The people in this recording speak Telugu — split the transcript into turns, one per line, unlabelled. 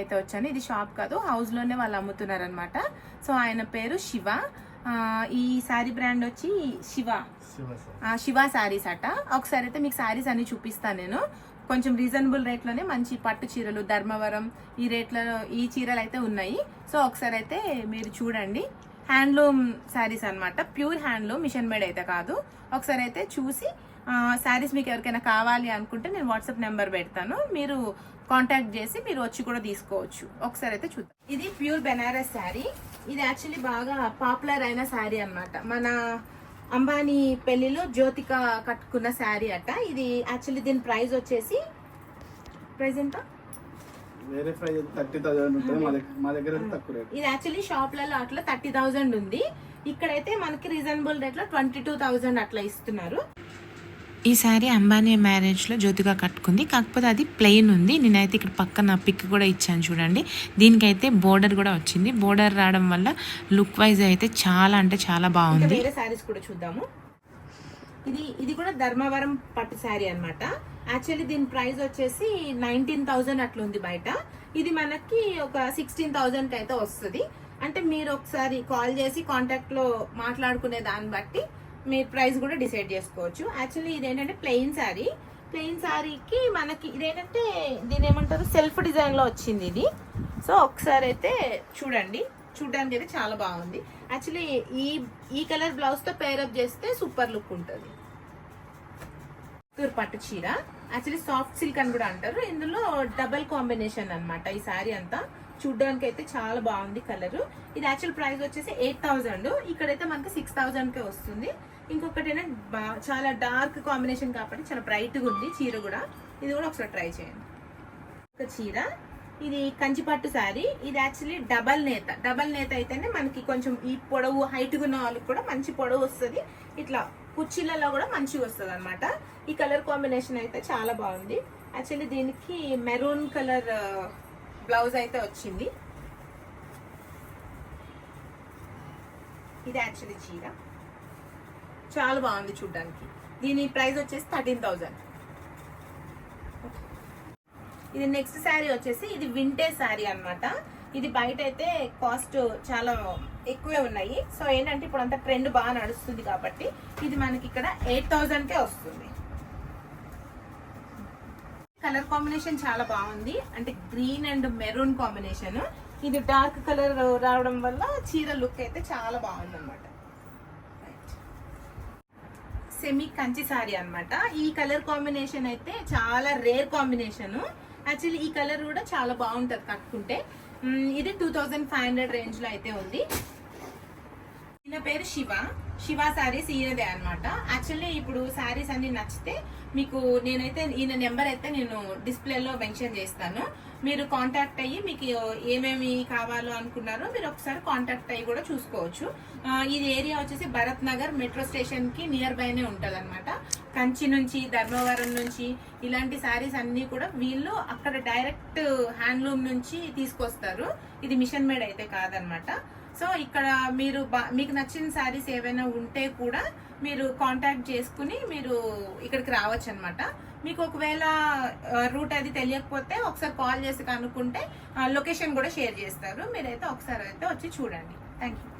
అయితే వచ్చాను. ఇది షాప్ కాదు హౌస్లోనే వాళ్ళు అమ్ముతున్నారు అనమాట సో ఆయన పేరు శివ. ఈ శారీ బ్రాండ్ వచ్చి శివ.
శివ
శారీస్ అట. ఒకసారి అయితే మీకు శారీస్ అన్ని చూపిస్తాను నేను. కొంచెం రీజనబుల్ రేట్లోనే మంచి పట్టు చీరలు ధర్మవరం ఈ రేట్లలో ఈ చీరలు అయితే ఉన్నాయి. సో ఒకసారి అయితే మీరు చూడండి. హ్యాండ్లూమ్ శారీస్ అన్నమాట. ప్యూర్ హ్యాండ్లూమ్ మిషన్ మేడ్ అయితే కాదు. ఒకసారి అయితే చూసి శారీస్ మీకు ఎవరికైనా కావాలి అనుకుంటే నేను వాట్సాప్ నెంబర్ పెడతాను. మీరు కాంటాక్ట్ చేసి మీరు వచ్చి కూడా తీసుకోవచ్చు. ఒకసారి అయితే చూద్దాం. ఇది ప్యూర్ బెనారస్ శారీ. ఇది యాక్చువల్లీ బాగా పాపులర్ అయిన శారీ అన్నమాట. మన అంబానీ పెళ్ళిలో జ్యోతిక కట్టుకున్న శారీ అట. ఇది యాక్చువల్లీ దీని ప్రైస్ వచ్చేసి ప్రైస్ ఎంత?
వేరే ప్రైస్ థర్టీ థౌసండ్ ఉంటుంది మా దగ్గర మా దగ్గర అయితే తక్కువ రేట్.
ఇది యాక్చువల్లీ షాప్లలో అట్లా థర్టీ థౌజండ్ ఉంది. ఇక్కడైతే మనకి రీజనబుల్ రేట్లో ట్వంటీ టూ థౌజండ్ అట్లా ఇస్తున్నారు.
ఈ శారీ అంబానీ మ్యారేజ్లో జ్యోతిగా కట్టుకుంది. కాకపోతే అది ప్లెయిన్ ఉంది. నేనైతే ఇక్కడ పక్కన పిక్ కూడా ఇచ్చాను చూడండి. దీనికైతే బోర్డర్ కూడా వచ్చింది. బోర్డర్ రావడం వల్ల లుక్ వైజ్ అయితే చాలా అంటే చాలా బాగుంది.
వేరే శారీస్ కూడా చూద్దాము. ఇది ఇది కూడా ధర్మవరం పట్టు శారీ అన్నమాట. యాక్చువల్లీ దీని ప్రైస్ వచ్చేసి నైన్టీన్ థౌజండ్ అట్లుంది బయట. ఇది మనకి ఒక సిక్స్టీన్ థౌజండ్కి అయితే వస్తుంది. అంటే మీరు ఒకసారి కాల్ చేసి కాంటాక్ట్లో మాట్లాడుకునే దాన్ని బట్టి మీరు ప్రైస్ కూడా డిసైడ్ చేసుకోవచ్చు. యాక్చువల్లీ ఇదేంటంటే ప్లెయిన్ శారీ. ప్లెయిన్ శారీకి మనకి ఇదేంటంటే దీని ఏమంటారు? సెల్ఫ్ డిజైన్లో వచ్చింది ఇది. సో ఒకసారి అయితే చూడండి. చూడడానికి అయితే చాలా బాగుంది. యాక్చువల్లీ ఈ ఈ కలర్ బ్లౌజ్తో పేరప్ చేస్తే సూపర్ లుక్ ఉంటుంది. తూర్ పట్టు చీర. యాక్చువల్లీ సాఫ్ట్ సిల్క్ అని కూడా అంటారు. ఇందులో డబల్ కాంబినేషన్ అన్నమాట ఈ శారీ అంతా. చూడడానికి అయితే చాలా బాగుంది కలర్ ఇది యాక్చువల్ ప్రైస్ వచ్చేసి ఎయిట్ థౌజండ్ ఇక్కడైతే మనకి సిక్స్ థౌజండ్ కే వస్తుంది. ఇంకొకటి బా- చాలా డార్క్ కాంబినేషన్ కాబట్టి చాలా బ్రైట్గా ఉంది చీర కూడా. ఇది కూడా ఒకసారి ట్రై చేయండి. ఒక చీర. ఇది కంచిపట్టు శారీ ఇది యాక్చువల్లీ డబల్ నేత. డబల్ నేత అయితేనే మనకి కొంచెం ఈ పొడవు హైట్గా ఉన్న వాళ్ళకి కూడా మంచి పొడవు వస్తుంది. ఇట్లా కుర్చీలలో కూడా మంచిగా వస్తుంది అనమాట ఈ కలర్ కాంబినేషన్ అయితే చాలా బాగుంది. యాక్చువల్లీ దీనికి మెరూన్ కలర్ బ్లౌజ్ అయితే వచ్చింది. ఇది యాక్చువల్లీ చీర. చాలా బాగుంది చూడడానికి. దీని ప్రైస్ వచ్చేసి థర్టీన్ థౌజండ్. ఇది నెక్స్ట్ శారీ వచ్చేసి ఇది వింటే శారీ అన్నమాట. ఇది బయట అయితే కాస్ట్ చాలా ఎక్కువే ఉన్నాయి. సో ఏంటంటే ఇప్పుడు అంత ట్రెండ్ బాగా నడుస్తుంది కాబట్టి ఇది మనకి ఇక్కడ ఎయిట్ థౌజండ్కే వస్తుంది. కలర్ కాంబినేషన్ చాలా బాగుంది. అంటే గ్రీన్ అండ్ మెరూన్ కాంబినేషన్. ఇది డార్క్ కలర్ రావడం వల్ల చీర లుక్ అయితే చాలా బాగుంది అనమాట సెమీ కంచి సారీ అనమాట ఈ కలర్ కాంబినేషన్ అయితే చాలా రేర్ కాంబినేషన్. యాక్చువల్లీ ఈ కలర్ కూడా చాలా బాగుంటుంది కట్టుకుంటే. ఇది టూ థౌజండ్ ఫైవ్ హండ్రెడ్ రేంజ్లో అయితే ఉంది. ఈయన పేరు శివ. శివ శారీస్ ఈయనదే అనమాట యాక్చువల్లీ ఇప్పుడు శారీస్ అన్ని నచ్చితే మీకు నేనైతే ఈయన నెంబర్ అయితే నేను డిస్ప్లేలో మెన్షన్ చేస్తాను. మీరు కాంటాక్ట్ అయ్యి మీకు ఏమేమి కావాలో అనుకున్నారో మీరు ఒకసారి కాంటాక్ట్ అయ్యి కూడా చూసుకోవచ్చు. ఇది ఏరియా వచ్చేసి భరత్ నగర్ మెట్రో స్టేషన్కి నియర్ బైనే ఉంటుంది అనమాట కంచి నుంచి ధర్మవరం నుంచి ఇలాంటి శారీస్ అన్ని కూడా వీళ్ళు అక్కడ డైరెక్ట్ హ్యాండ్లూమ్ నుంచి తీసుకొస్తారు. ఇది మిషన్ మేడ్ అయితే కాదనమాట సో ఇక్కడ మీరు బా- మీకు నచ్చిన శారీస్ ఏవైనా ఉంటే కూడా మీరు కాంటాక్ట్ చేసుకుని మీరు ఇక్కడికి రావచ్చు అనమాట మీకు ఒకవేళ రూట్ అది తెలియకపోతే ఒకసారి కాల్ చేసి కనుక్కుంటే లొకేషన్ కూడా షేర్ చేస్తారు. మీరైతే ఒకసారి అయితే వచ్చి చూడండి. Thank you